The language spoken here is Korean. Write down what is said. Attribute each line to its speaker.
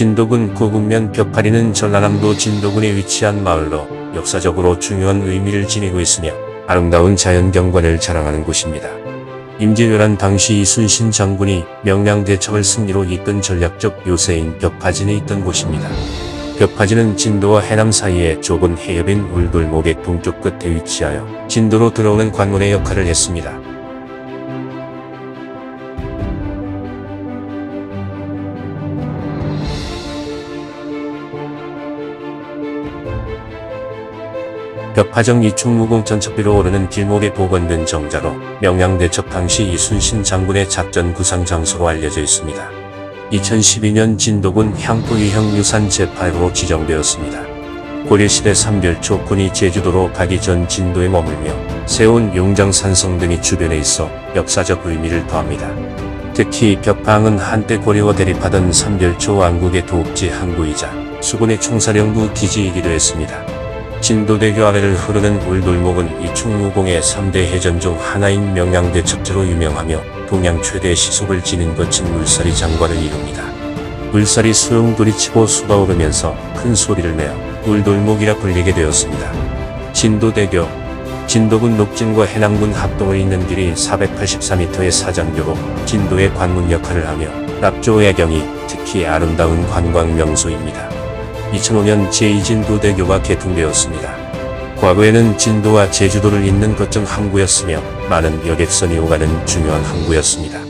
Speaker 1: 진도군 고국면 벽파리는 전라남도 진도군에 위치한 마을로 역사적으로 중요한 의미를 지니고 있으며 아름다운 자연경관을 자랑하는 곳입니다. 임진왜란 당시 이순신 장군이 명량대첩을 승리로 이끈 전략적 요새인 벽파진에 있던 곳입니다. 벽파진은 진도와 해남 사이에 좁은 해협인 울돌목의 동쪽 끝에 위치하여 진도로 들어오는 관문의 역할을 했습니다. 벽파정 이충무공 전첩비로 오르는 길목에 복원된 정자로 명량대첩 당시 이순신 장군의 작전 구상 장소로 알려져 있습니다. 2012년 진도군 향토유형 유산 제8호로 지정되었습니다. 고려시대 삼별초 군이 제주도로 가기 전 진도에 머물며 세운 용장산성 등이 주변에 있어 역사적 의미를 더합니다. 특히 벽방은 한때 고려와 대립하던 삼별초 왕국의 도읍지 항구이자 수군의 총사령부 기지이기도 했습니다. 진도대교 아래를 흐르는 울돌목은 이충무공의 3대 해전 중 하나인 명량대첩제로 유명하며 동양 최대 시속을 지닌 거친 물살이 장관을 이룹니다. 물살이 수용 돌이 치고 쏟아오르면서 큰 소리를 내어 울돌목이라 불리게 되었습니다. 진도대교 진도군 녹진과 해남군 합동을 잇는 길이 484m의 사장교로 진도의 관문 역할을 하며 납조 야경이 특히 아름다운 관광 명소입니다. 2005년 제2진도 대교가 개통되었습니다. 과거에는 진도와 제주도를 잇는 거점 항구였으며 많은 여객선이 오가는 중요한 항구였습니다.